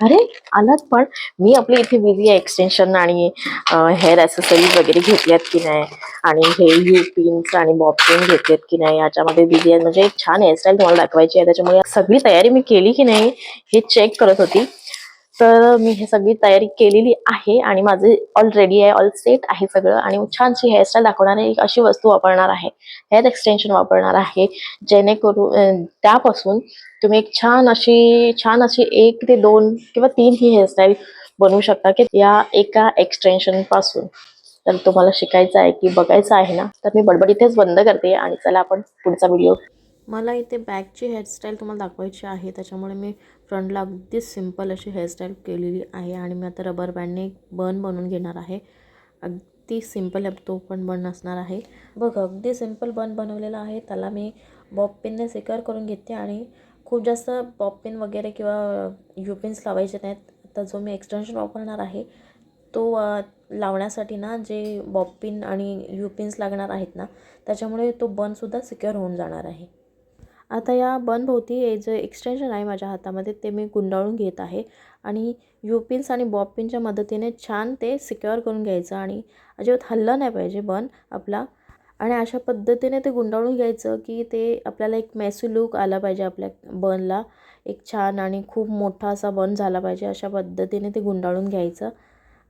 अरे आलात पण. मी आपली इथे बिझी आहे एक्सटेन्शन आणि हेअर ॲसेसरीज वगैरे घेतल्यात की नाही? आणि हे यू पिन्स आणि बॉब पिन घेतलेत की नाही? याच्यामध्ये बिझी आहे म्हणजे एक छान हेअरस्टाईल तुम्हाला दाखवायची आहे. त्याच्यामुळे सगळी तयारी मी केली की नाही हे चेक करत होती. तर मी हे सगळी तयारी केलेली आहे आणि माझे ऑलरेडी आहे ऑल सेट आहे सगळं. आणि छानशी हेअरस्टाईल दाखवणारी एक अशी वस्तू वापरणार आहे. हेअर एक्सटेन्शन वापरणार आहे. जेणेकरून त्यापासून तुम्ही एक छान अशी छान अशी एक ते दोन किंवा तीन ही हेअरस्टाईल बनवू शकता की या एका एक्सटेन्शनपासून. तर तुम्हाला शिकायचं आहे की बघायचं आहे ना तर मी बडबड इथेच बंद करते आणि चला आपण पुढचा व्हिडिओ मला इथे बॅकची हेअरस्टाईल तुम्हाला दाखवायची आहे. त्याच्यामुळे मी फ्रंटला अगदी सिंपल अशी हेअरस्टाईल केलेली आहे आणि मी आता रबर बँडने एक बन बनवून घेणार आहे. अगदी सिंपल आहे तो पण बन असणार आहे. बघ अगदी सिंपल बन बनवलेला आहे. त्याला मी बॉब पिनने सिकर करून घेते आणि खूप जास्त बॉब पिन वगैरे किंवा युपिन्स लावायचे नाहीत. तर जो मी एक्सटेन्शन वापरणार आहे तो लावण्यासाठी ना जे बॉब पिन आणि युपिन्स लागणार आहेत ना त्याच्यामुळे तो बनसुद्धा सिक्युअर होऊन जाणार आहे. आता या बनभोवती हे जे एक्सटेन्शन आहे माझ्या हातामध्ये ते मी गुंडाळून घेत आहे. आणि यू पिन्स आणि बॉब पिनच्या मदतीने छान ते सिक्युअर करून घ्यायचं आणि अजिबात हल्लं नाही पाहिजे बन आपला. आणि अशा पद्धतीने ते गुंडाळून घ्यायचं की ते आपल्याला एक मेसू लूक आला पाहिजे आपल्या बनला. एक छान आणि खूप मोठा असा बन झाला पाहिजे अशा पद्धतीने ते गुंडाळून घ्यायचं.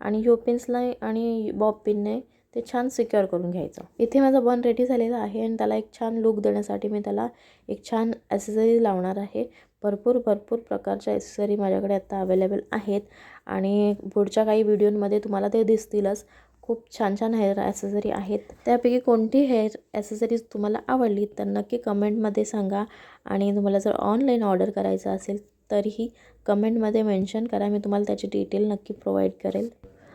आणि यू पिन्सला आणि बॉब पिनने ते छान सिक्युअर करून घ्यायचं. इथे माझा बन रेडी झालेला आहे आणि त्याला एक छान लुक देण्यासाठी मी त्याला एक छान ॲसेसरी लावणार आहे. भरपूर भरपूर प्रकारच्या ॲसेसरी माझ्याकडे आत्ता अवेलेबल आहेत. आणि पुढच्या काही व्हिडिओमध्ये तुम्हाला ते दिसतीलच. खूप छान छान हेअर ॲसेसरी आहेत. त्यापैकी कोणती हेअर ॲसेसरीज तुम्हाला आवडली तर नक्की कमेंटमध्ये सांगा. आणि तुम्हाला जर ऑनलाईन ऑर्डर करायचं असेल तरीही कमेंटमध्ये मेन्शन करा. मी तुम्हाला त्याची डिटेल नक्की प्रोव्हाइड करेल.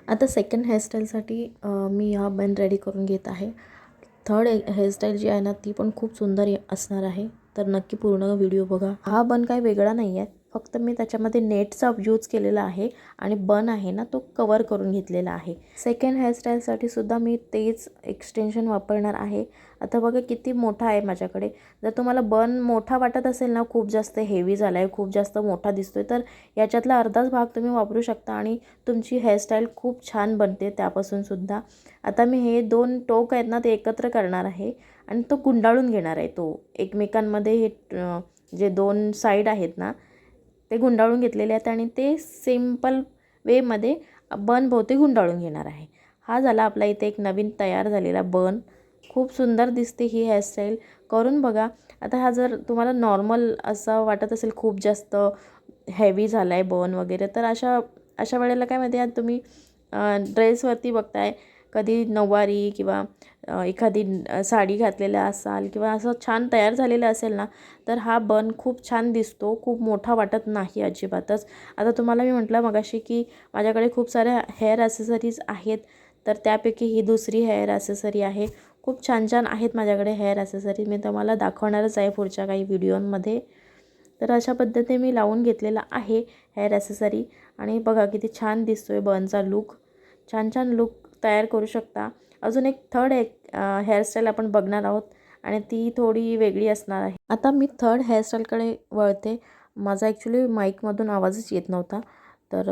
आता सेकंड हेअरस्टाईलसाठी मी हा बन रेडी करून घेत आहे. थर्ड हेअरस्टाईल जी आहे ना ती पण खूप सुंदर असणार आहे. तर नक्की पूर्ण व्हिडिओ बघा. हा बन काही वेगळा नाही आहे फक्त मी त्याच्यामध्ये नेटचा यूज केलेला आहे आणि बन आहे ना तो कवर करून घेतलेला आहे. सेकंड हेअरस्टाईलसाठी सुद्धा मी तेच एक्सटेन्शन वापरणार आहे. आता बघा किती मोठा आहे माझ्याकडे. जर तुम्हाला बन मोठा वाटत असेल ना खूप जास्त हेवी झाला आहे खूप जास्त मोठा दिसतो आहे तर याच्यातला अर्धाच भाग तुम्ही वापरू शकता आणि तुमची हेअरस्टाईल खूप छान बनते त्यापासून सुद्धा. आता मी हे दोन टोक आहेत ना ते एकत्र करणार आहे आणि तो गुंडाळून घेणार आहे तो. एकमेकांमध्ये हे जे दोन साईड आहेत ना ते गुंडाळून घेतलेले आहेत आणि ते सिंपल वेमध्ये बन भोवती गुंडाळून घेणार आहे. हा झाला आपला इथे एक नवीन तयार झालेला बन. खूप सुंदर दिसते ही हेअरस्टाईल करून बघा. आता हा जर तुम्हाला नॉर्मल असं वाटत असेल खूप जास्त हेवी झाला आहे बन वगैरे तर अशा अशा वेळेला काय माहिती आहे तुम्ही ड्रेसवरती बघताय कधी नऊवारी किंवा एखादी साडी घातलेल्या असाल किंवा असं छान तयार झालेलं असेल ना तर हा बन खूप छान दिसतो खूप मोठा वाटत नाही अजिबातच. आता तुम्हाला मी म्हटलं मगाशी की माझ्याकडे खूप साऱ्या हेअर ॲसेसरीज आहेत तर त्यापैकी ही दुसरी हेअर ॲसेसरी आहे. खूप छान छान आहेत माझ्याकडे हेअर ॲसेसरी मी तुम्हाला दाखवणारच आहे पुढच्या काही व्हिडिओमध्ये. तर अशा पद्धतीने मी लावून घेतलेला आहे हेअर ॲसेसरी आणि बघा किती छान दिसतो आहे बनचा लूक. छान छान लूक तयार करू शकता. अजून एक थर्ड एक हेअरस्टाईल आपण बघणार आहोत आणि ती थोडी वेगळी असणार आहे. आता मी थर्ड हेअरस्टाईलकडे वळते. माझा ॲक्च्युली माईकमधून आवाजच येत नव्हता. तर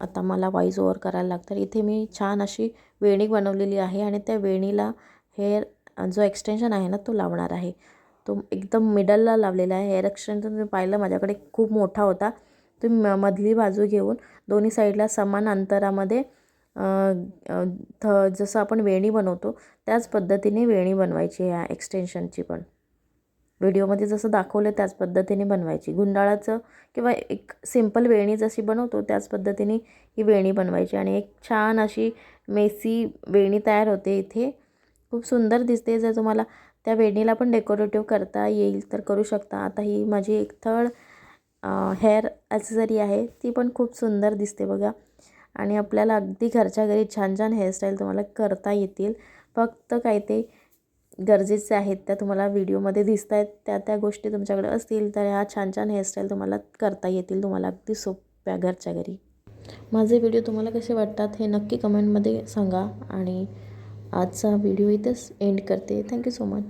आता मला वाईज ओवर करायला लागतं. इथे मी छान अशी वेणी बनवलेली आहे आणि त्या वेणीला हेअर जो एक्सटेन्शन आहे ना तो लावणार आहे. तो एकदम मिडलला लावलेला आहे. हेअर एक्सटेन्शन तुम्ही पाहिलं माझ्याकडे खूप मोठा होता. तुम्ही म- मधली बाजू घेऊन दोन्ही साईडला समान अंतरामध्ये थ जसं आपण वेणी बनवतो त्याच पद्धतीने वेणी बनवायची ह्या एक्सटेन्शनची पण. व्हिडिओमध्ये जसं दाखवलं त्याच पद्धतीने बनवायची. गुंडाळाचं किंवा एक सिंपल वेणी जशी बनवतो त्याच पद्धतीने ही वेणी बनवायची. आणि एक छान अशी मेसी वेणी तयार होते इथे. खूप सुंदर दिसते जर तुम्हाला त्या वेणीला पण डेकोरेटिव्ह करता येईल तर करू शकता. आता ही माझी एक थर्ड हेअर ॲसेसरी आहे. ती पण खूप सुंदर दिसते बघा. आणि आपल्याला अगदी घरच्या घरी छान छान हेअरस्टाईल तुम्हाला करता येतील. फक्त काय ते गरजेचे आहेत त्या तुम्हाला व्हिडिओमध्ये दिसत आहेत त्या त्या गोष्टी तुमच्याकडे असतील तर ह्या छान छान हेअरस्टाईल तुम्हाला करता येतील तुम्हाला अगदी सोप्या घरच्या घरी. माझे व्हिडिओ तुम्हाला कसे वाटतात हे नक्की कमेंटमध्ये सांगा आणि आजचा व्हिडिओ इथेच एंड करते. Thank you so much